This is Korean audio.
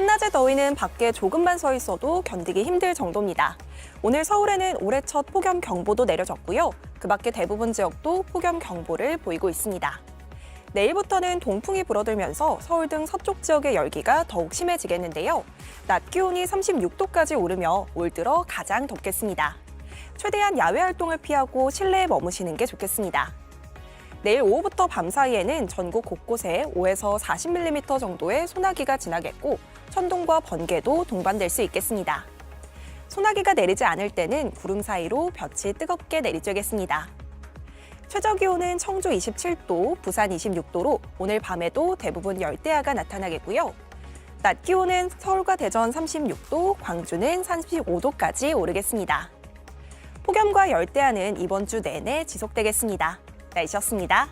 오늘의 더위는 밖에 조금만 서 있어도 견디기 힘들 정도입니다. 오늘 서울에는 올해 첫 폭염 경보도 내려졌고요. 그 밖에 대부분 지역도 폭염 경보를 보이고 있습니다. 내일부터는 동풍이 불어들면서 서울 등 서쪽 지역의 열기가 더욱 심해지겠는데요. 낮 기온이 36도까지 오르며 올 들어 가장 덥겠습니다. 최대한 야외 활동을 피하고 실내에 머무시는 게 좋겠습니다. 내일 오후부터 밤 사이에는 전국 곳곳에 5에서 40mm 정도의 소나기가 지나겠고 천둥과 번개도 동반될 수 있겠습니다. 소나기가 내리지 않을 때는 구름 사이로 볕이 뜨겁게 내리쬐겠습니다. 최저 기온은 청주 27도, 부산 26도로 오늘 밤에도 대부분 열대야가 나타나겠고요. 낮 기온은 서울과 대전 36도, 광주는 35도까지 오르겠습니다. 폭염과 열대야는 이번 주 내내 지속되겠습니다. 날씨였습니다.